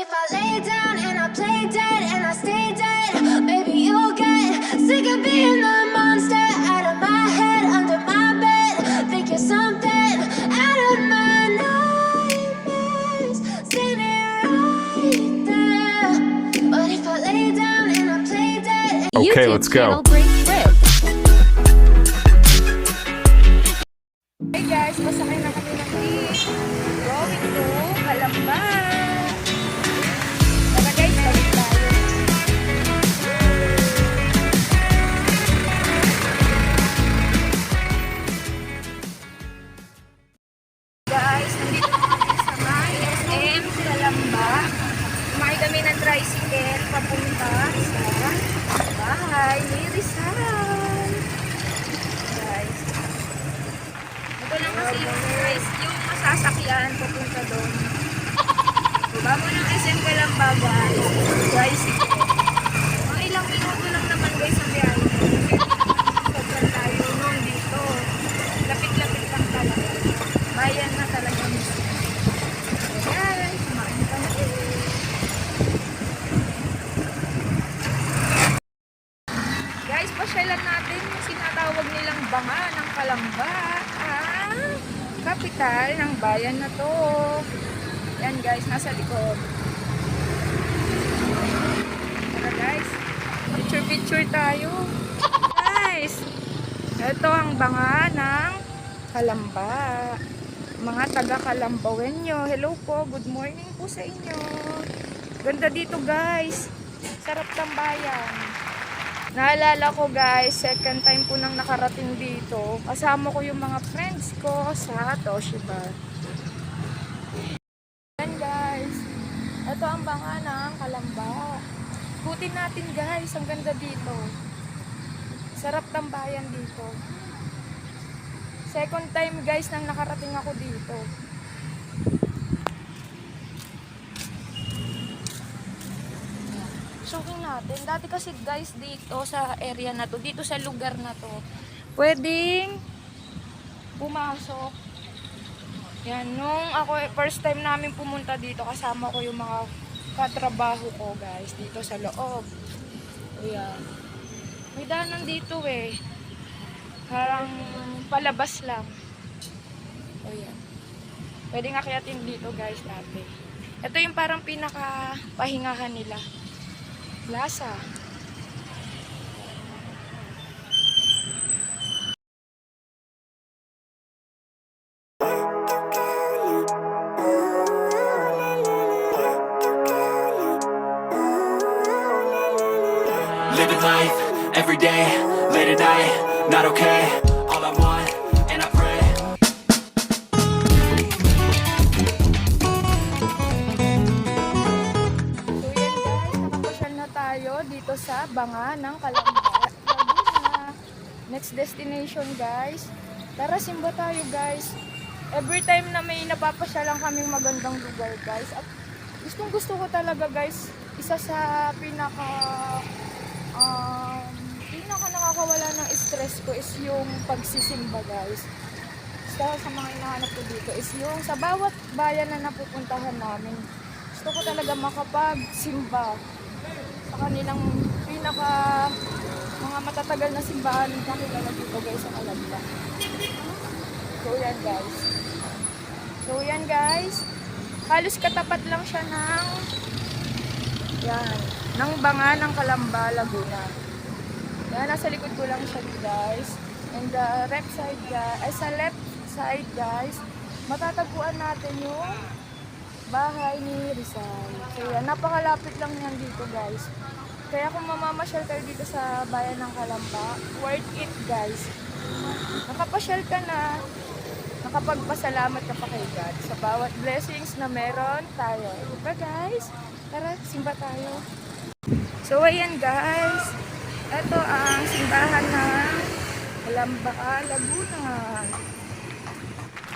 if I lay down and I play dead and I stay dead, maybe you'll get sick of being the monster out of my head, under my bed. Think you're something out of my nightmares, standing right there. But if I lay down and I play dead, Okay, let's go. Tricycle papunta sa bahay ni Rizal. Guys, ito lang kasi yung guys, yung masasakyan papunta doon. Diba mo ng SM Kalamba guys, tricycle. Mga ilang minuto lang naman guys ang biyahe. Sobrang tayo noon dito. Lapit-lapit lang talaga. Bayan na talaga mismo. Ayan, kumain ka na eh. Guys, pasyalan natin yung sinatawag nilang banga ng Kalamba. Ah, kapital ng bayan na to. Yan guys, nasa likod. Tara guys, picture-picture tayo. Guys, ito ang banga ng Kalamba. Mga taga Kalambawenyo. Hello po, good morning po sa inyo. Ganda dito guys. Sarap ng bayan. Naalala ko guys, second time ko nang nakarating dito. Kasama ko yung mga friends ko sa Toshiba. Yan guys. Ito ang banga ng Kalamba. Ikutin natin guys, ang ganda dito. Sarap ng bayan dito. Second time guys nang nakarating ako dito. Suking natin. Dati kasi guys dito sa area na to, dito sa lugar na to, pwedeng pumasok. Yan, nung ako first time namin pumunta dito, kasama ko yung mga katrabaho ko guys, dito sa loob. Ayan. May daanan dito eh. Parang palabas lang. O yan. Pwedeng akyatin dito guys dati. Ito yung parang pinaka pahingahan nila. Plaza. Living life every day, late at night, not okay. All I want, and I pray. So yan guys, nakapasyal na tayo dito sa Banga ng Kalamba. Next destination guys. Tara simba tayo guys. Every time na may napapasyalan kaming magandang lugar guys. At gustong gusto ko talaga guys, isa sa pinaka um, pinaka nakakawala ng stress ko is yung pagsisimba guys. Sa, sa mga hinahanap ko dito is yung sa bawat bayan na napupuntahan namin, gusto ko talaga makapagsimba sa kanilang pinaka mga matatagal na simbahan na kilala dito guys sa Kalamba. So yan guys. So yan guys. Halos katapat lang siya ng yan, ng banga ng Kalamba, Laguna. Yan, nasa likod ko lang siya guys. And the left side guys, ay sa left side guys, matatagpuan natin yung bahay ni Rizal. Yan, napakalapit lang yan dito guys. Kaya kung mamamasyal kayo dito sa bayan ng Kalamba, worth it guys. Nakapasyal ka na, nakapagpasalamat ka pa kay God sa bawat blessings na meron tayo. Diba guys? Tara, simba tayo. So ayan guys, ito ang simbahan ng Kalamba, Laguna.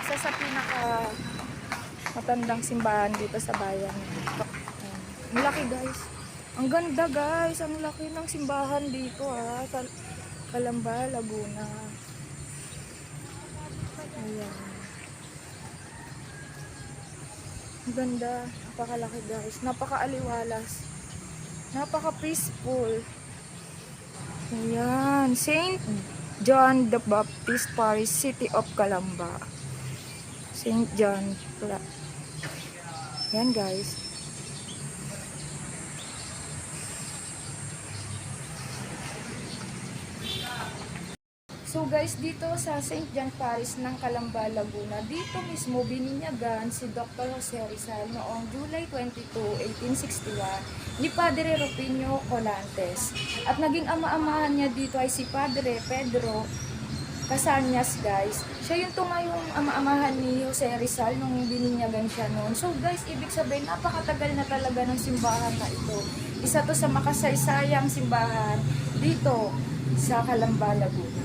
Isa sa pinaka matandang simbahan dito sa bayan. Ayan. Ang laki guys. Ang ganda guys. Ang laki ng simbahan dito ah. Sa Kalamba, Laguna. Ayan. Ang ganda. Napakalaki guys. Napaka-aliwalas. Napaka-peaceful. Ayan. Saint John the Baptist Parish, City of Calamba. Saint John. Pla- Yan guys. So guys, dito sa St. John Parish ng Calamba, Laguna, dito mismo bininyagan si Dr. Jose Rizal noong July 22, 1861 ni Padre Rufino Colantes. At naging ama-amahan niya dito ay si Padre Pedro Casanyas guys. Siya yung tumayong ama-amahan ni Jose Rizal nung bininyagan siya noon. So guys, ibig sabihin napakatagal na talaga ng simbahan na ito. Isa to sa makasaysayang simbahan dito sa Calamba, Laguna.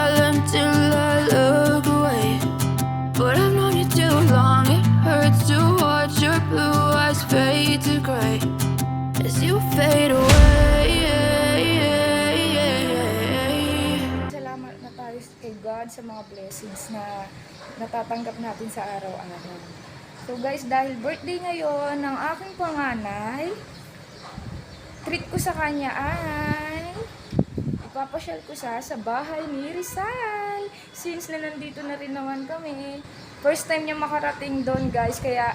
sa mga blessings na natatanggap natin sa araw-araw. So guys, dahil birthday ngayon ng aking panganay, treat ko sa kanya ay ipapasyal ko sa sa bahay ni Rizal. Since na nandito na rin naman kami, first time niya makarating doon guys, kaya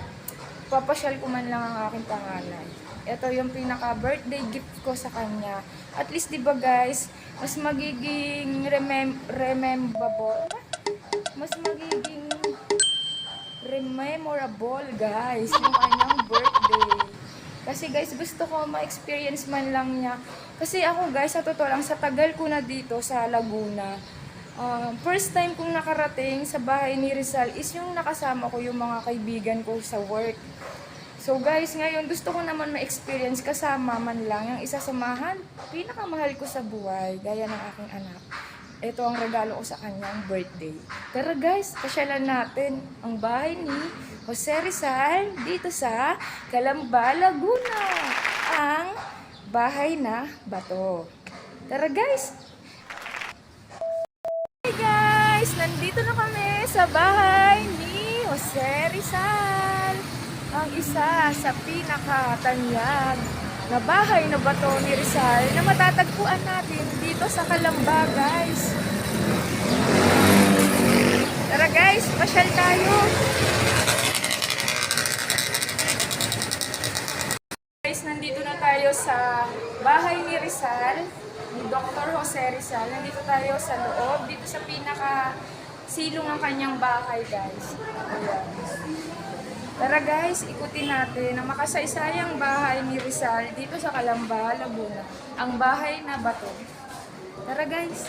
papasyal ko man lang ang aking panganay. Ito yung pinaka-birthday gift ko sa kanya. At least, di ba guys, mas magiging remem rememberable. Mas magiging rememorable guys yung kanyang birthday. Kasi guys, gusto ko ma-experience man lang niya. Kasi ako guys, sa totoo lang, sa tagal ko na dito sa Laguna, ah, first time kong nakarating sa bahay ni Rizal is yung nakasama ko yung mga kaibigan ko sa work. So guys, ngayon gusto ko naman ma-experience kasama man lang yung isa sa mahal, pinakamahal ko sa buhay, gaya ng aking anak. Ito ang regalo ko sa kanyang birthday. Tara guys, pasyalan natin ang bahay ni Jose Rizal dito sa Calamba, Laguna. Ang bahay na bato. Tara guys! Hey guys! Nandito na kami sa bahay ni Jose Rizal. Ang isa sa pinakatanyag na bahay na bato ni Rizal na matatagpuan natin dito sa Calamba, guys. Tara guys, pasyal tayo. Guys, nandito na tayo sa bahay ni Rizal, ni Dr. Jose Rizal. Nandito tayo sa loob, dito sa pinaka silong ng kanyang bahay, guys. Ayan. Tara guys, ikutin natin ang makasaysayang bahay ni Rizal dito sa Calamba, Laguna. Ang bahay na bato. Tara guys!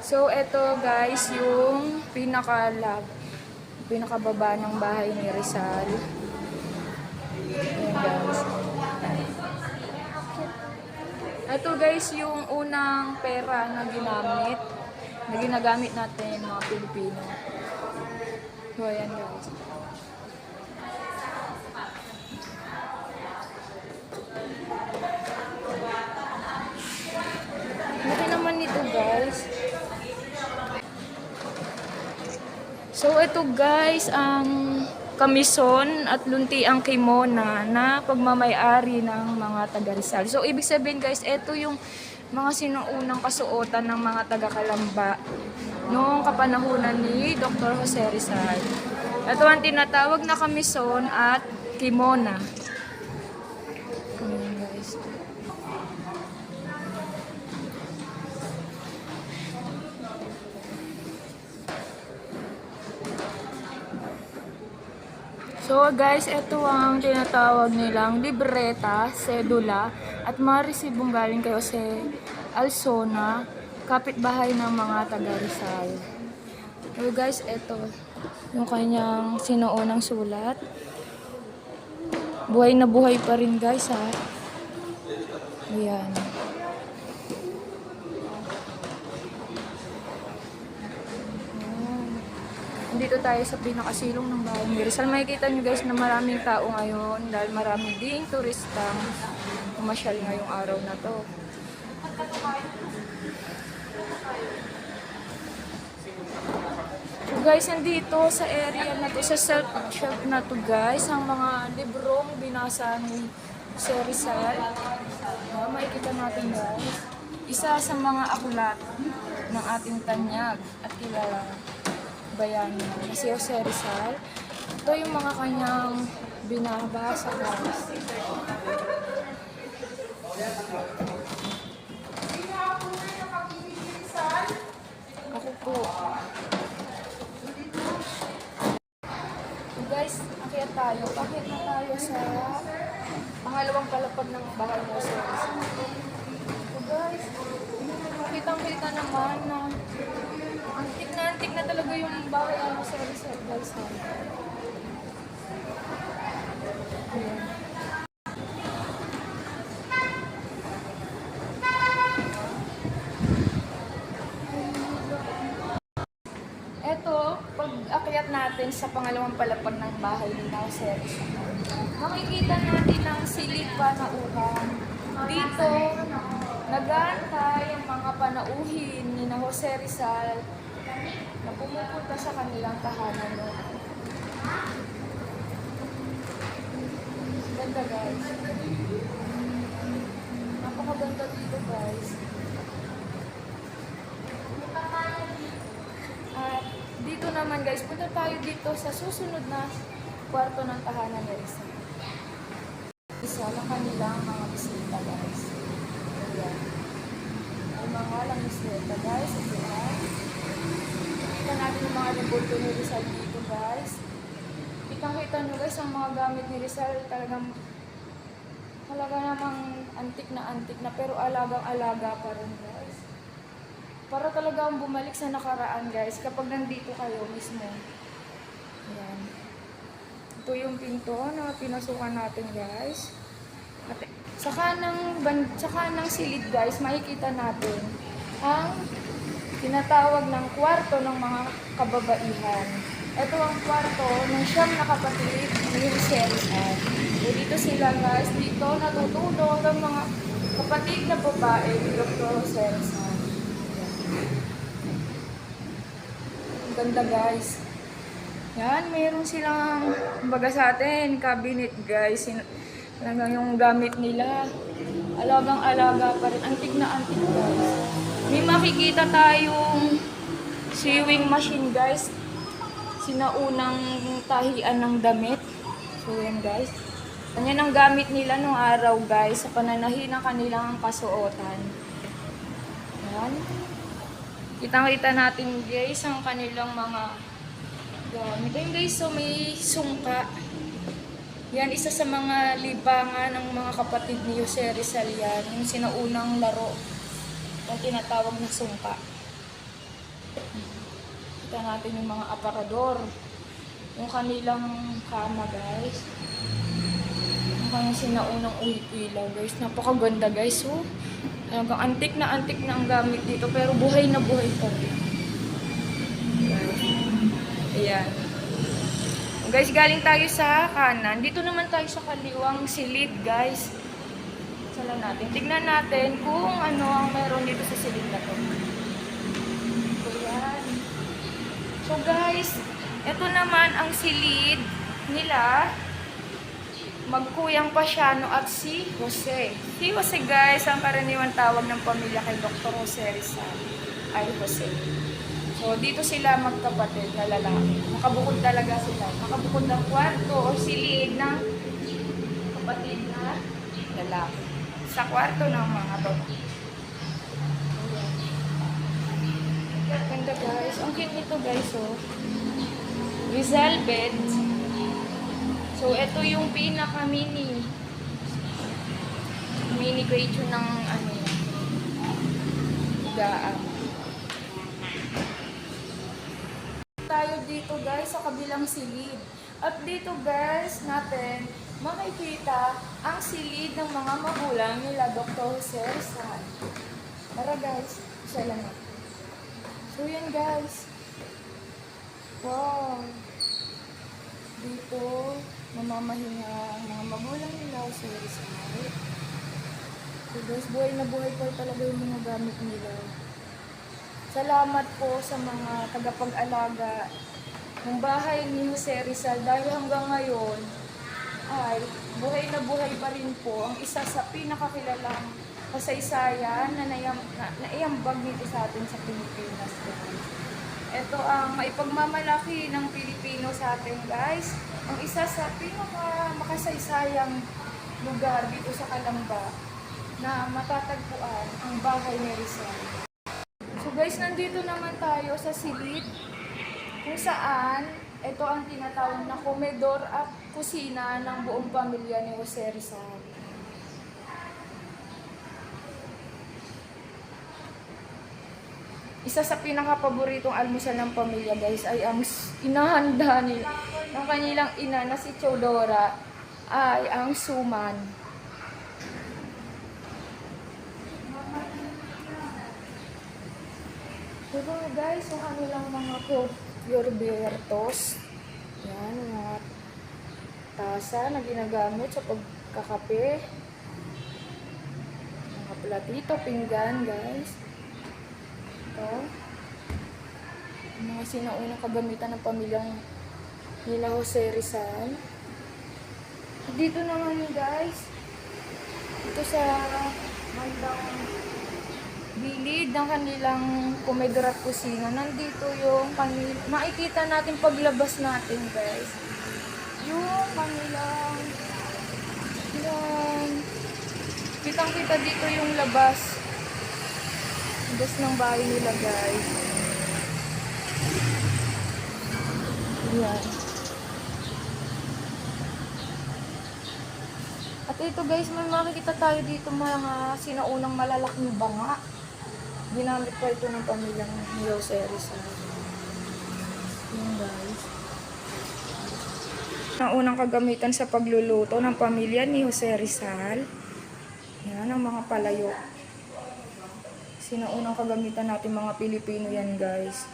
So, eto guys, yung pinaka-lab, pinakababa ng bahay ni Rizal. Ito guys, yung unang pera na ginamit na ginagamit natin mga Pilipino. So, ayan guys. Laki naman nito guys. So ito guys, ang kamison at lunti ang kimona na pagmamayari ng mga taga Rizal. So ibig sabihin guys, ito yung mga sinuunang kasuotan ng mga taga Kalamba noong kapanahunan ni Dr. Jose Rizal. Ito ang tinatawag na kamison at kimona. Ayan guys. So guys, ito ang tinatawag nilang libreta, sedula, at mga resibong galing kay Jose Alsona, kapitbahay ng mga taga Rizal. So guys, ito yung kanyang sinuunang sulat. Buhay na buhay pa rin guys ha. Ayan. Dito tayo sa pinakasilong ng bahay ni Rizal. Makikita nyo guys na maraming tao ngayon dahil marami ding turistang pumasyal ngayong araw na to. So guys, nandito sa area na to, sa self-shop na to guys, ang mga librong binasa ni Sir Rizal. Ah, makikita natin guys. Isa sa mga aklat ng ating tanyag at kilala bayani na si Jose Rizal. Ito yung mga kanyang binabasa guys. Ako po. So guys, akyat tayo. Bakit na tayo sa pangalawang palapag ng bahay Jose Rizal? So guys, kitang-kita naman na antik na antik na talaga yung bahay ni Jose Rizal guys. ha. Ayan. Eto, pag akyat natin sa pangalawang palapag ng bahay ni Rizal, makikita natin ang silid pa na uhan. Dito, nagantay ang mga panauhin ni Jose Rizal na pumupunta sa kanilang tahanan noon. Ganda guys. Napakaganda dito guys. At dito naman guys, punta tayo dito sa susunod na kwarto ng tahanan ni Rizal. Isa ng kanilang mga bisita guys. Ayan. Ang mga lang bisita guys. Ayan. Kita natin yung mga libuto ni Rizal dito guys. Kitang-kita nyo guys, ang mga gamit ni Rizal talagang halaga namang antik na antik na pero alagang-alaga pa rin guys. Para talaga ang bumalik sa nakaraan guys kapag nandito kayo mismo. Ayan. Ito yung pinto na pinasukan natin guys. At sa kanang, ban- sa kanang silid guys, makikita natin ang tinatawag ng kwarto ng mga kababaihan. Ito ang kwarto ng siyam na ni Rizal. So dito sila guys, dito natutulog ang mga kapatid na babae ni Dr. Rizal. Ang ganda guys. Yan, meron silang, kumbaga sa atin, cabinet guys. Talagang yung gamit nila. Alagang-alaga pa rin. Antig na antig guys. May makikita tayong sewing machine guys. Sinaunang tahian ng damit. So yan guys. Yan ang gamit nila nung araw guys sa pananahi ng kanilang kasuotan. Yan. Kitang-kita natin guys ang kanilang mga gamit. Ayun guys, so may sungka. Yan, isa sa mga libangan ng mga kapatid ni Jose Rizal yan. Yung sinaunang laro. Yung tinatawag na sungka. Kita natin yung mga aparador. Yung kanilang kama, guys. Yung kanilang sinaunang uwi-ilaw, guys. Napakaganda, guys. Oh. Hanggang antik na antik na ang gamit dito, pero buhay na buhay pa rin. Ayan. Guys, galing tayo sa kanan. Dito naman tayo sa kaliwang silid, guys. Sala natin. Tignan natin kung ano ang meron dito sa silid na to. So, yan. So, guys, ito naman ang silid nila. Magkuyang Pasiano at si Jose. Si Jose, guys, ang karaniwan tawag ng pamilya kay Dr. Jose Rizal ay Jose. So, dito sila magkapatid na lalaki. Nakabukod talaga sila. Nakabukod ng kwarto o silid ng kapatid na lalaki. Sa kwarto ng mga babae. Ganda guys. Ang cute nito guys, oh. Rizal bed. So, ito yung pinaka-mini. Mini grade yun ng ano yun. Gaan. tayo dito guys sa kabilang silid. At dito guys natin makikita ang silid ng mga magulang nila Dr. Jose Rizal. Tara guys, siya lang. So yan guys. Wow. Dito namamahinga ang mga magulang nila Jose Rizal. So guys, buhay na buhay pa talaga yung mga gamit nila. Salamat po sa mga tagapag-alaga ng bahay ni Jose Rizal dahil hanggang ngayon ay buhay na buhay pa rin po ang isa sa pinakakilalang kasaysayan na, nayam, na naiambag dito sa atin sa Pilipinas. Ito ang maipagmamalaki ng Pilipino sa atin guys. Ang isa sa pinaka makasaysayang lugar dito sa Kalamba na matatagpuan ang bahay ni Rizal. So guys, nandito naman tayo sa silid kung saan ito ang tinatawag na komedor at kusina ng buong pamilya ni Jose Rizal. Isa sa pinaka-paboritong almusal ng pamilya guys ay ang inahanda ni ng kanilang ina na si Chodora ay ang suman. Diba guys, yung kanilang mga Yorbertos. Yan, mga tasa na ginagamit sa pagkakape. Mga platito, pinggan guys. Ito. Mga sinaunang kagamitan ng pamilyang nila Jose Rizal. Dito naman guys, ito sa bandang bilid ng kanilang komedor at kusina. Nandito yung kanil makikita natin paglabas natin, guys. Yung kanilang yan. Kitang-kita dito yung labas. Labas ng bahay nila, guys. Yan. At ito guys, may makikita tayo dito mga sinaunang malalaking banga. Ginamit pa ito ng pamilyang Jose Rizal. Yan guys. Ang unang kagamitan sa pagluluto ng pamilya ni Jose Rizal. Yan ang mga palayo. Sinaunang kagamitan natin mga Pilipino yan guys.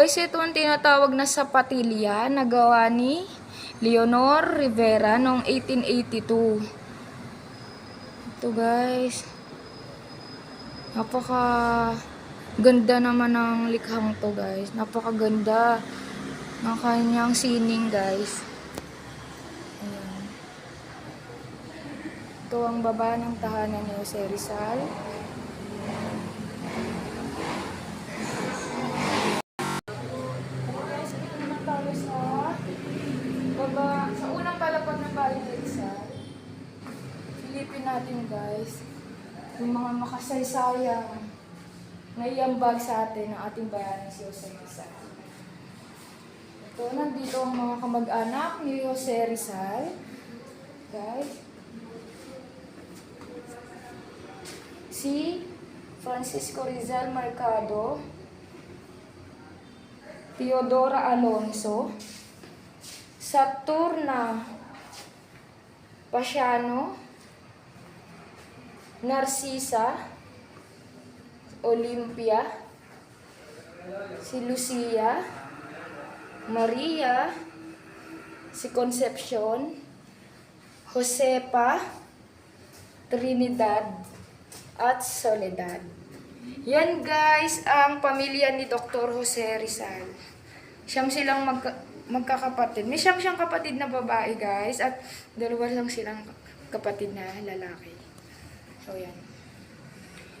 Guys, ito ang tinatawag na sapatilya na gawa ni Leonor Rivera noong 1882. Ito guys. Napaka ganda naman ng likhang to guys. Napaka ganda ng kanyang sining guys. Ayan. Ito ang baba ng tahanan ni Jose Rizal. Silipin natin guys, yung mga makasaysayang naiambag sa atin ng ating bayan si Jose Rizal. Ito, nandito ang mga kamag-anak ni Jose Rizal. Guys, si Francisco Rizal Mercado, Teodora Alonso, Saturna Pasiano, Narcisa Olympia, si Lucia, Maria, si Concepcion, Josepa, Trinidad, at Soledad. Yan guys, ang pamilya ni Dr. Jose Rizal. Siyam silang magka- magkakapatid. May siyam siyang kapatid na babae guys at dalawa lang silang kapatid na lalaki. So yan.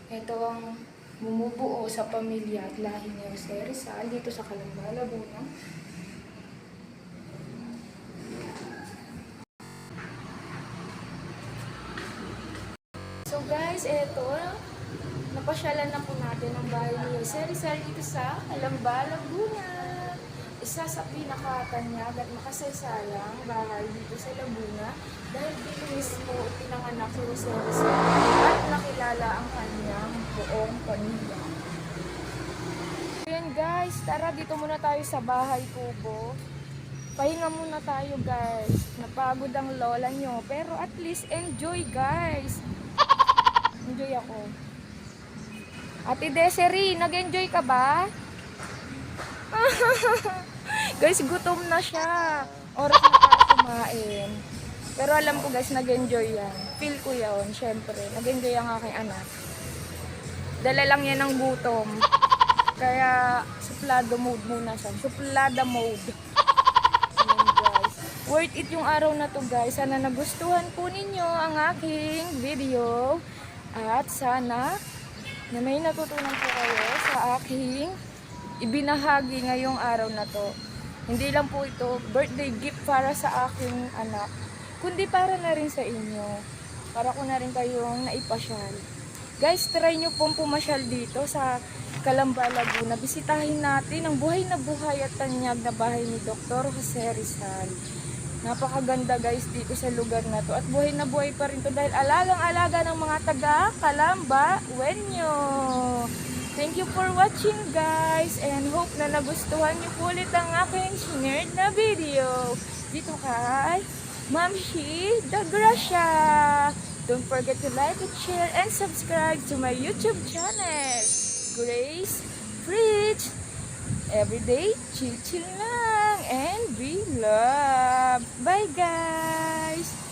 Ito ang bumubuo sa pamilya at lahi ni Jose Rizal dito sa Calamba, Laguna. So guys, eto, napasyalan na po natin ang bahay ni Jose Rizal dito sa Calamba, Laguna. Isa sa pinakatanyag at makasaysayang bahay dito sa Laguna dahil dito mismo pinanganak si Rizal at nakilala ang kanyang buong pamilya. Ayan guys, tara dito muna tayo sa bahay kubo. Pahinga muna tayo guys. Napagod ang lola nyo. Pero at least enjoy guys. Enjoy ako. Ate Desiree, nag-enjoy ka ba? guys, gutom na siya. Oras na para kumain. Pero alam ko guys, nag-enjoy yan. Feel ko yun, syempre. Nag-enjoy ang aking anak. Dala lang yan ng gutom. Kaya, suplado mode muna siya. Suplada mode. Ayan, guys. Worth it yung araw na to guys. Sana nagustuhan po ninyo ang aking video. At sana na may natutunan po kayo sa aking ibinahagi ngayong araw na to. Hindi lang po ito birthday gift para sa aking anak, kundi para na rin sa inyo. Para ko na rin kayong naipasyal. Guys, try nyo pong pumasyal dito sa Calamba, Laguna. Bisitahin natin ang buhay na buhay at tanyag na bahay ni Dr. Jose Rizal. Napakaganda guys dito sa lugar na to. At buhay na buhay pa rin to dahil alagang-alaga ng mga taga Calamba, Wenyo. Thank you for watching guys and hope na nagustuhan niyo ulit ang aking shared na video. Dito kay Ma'am Shi The Gracia. Don't forget to like and share and subscribe to my YouTube channel. Grace Fridge. Everyday, chill chill lang and be loved. Bye guys!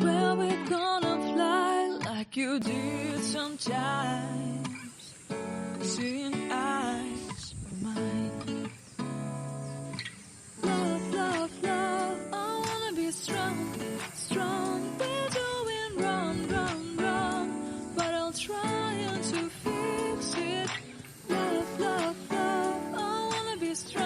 Where we're gonna fly like you did sometimes. Seeing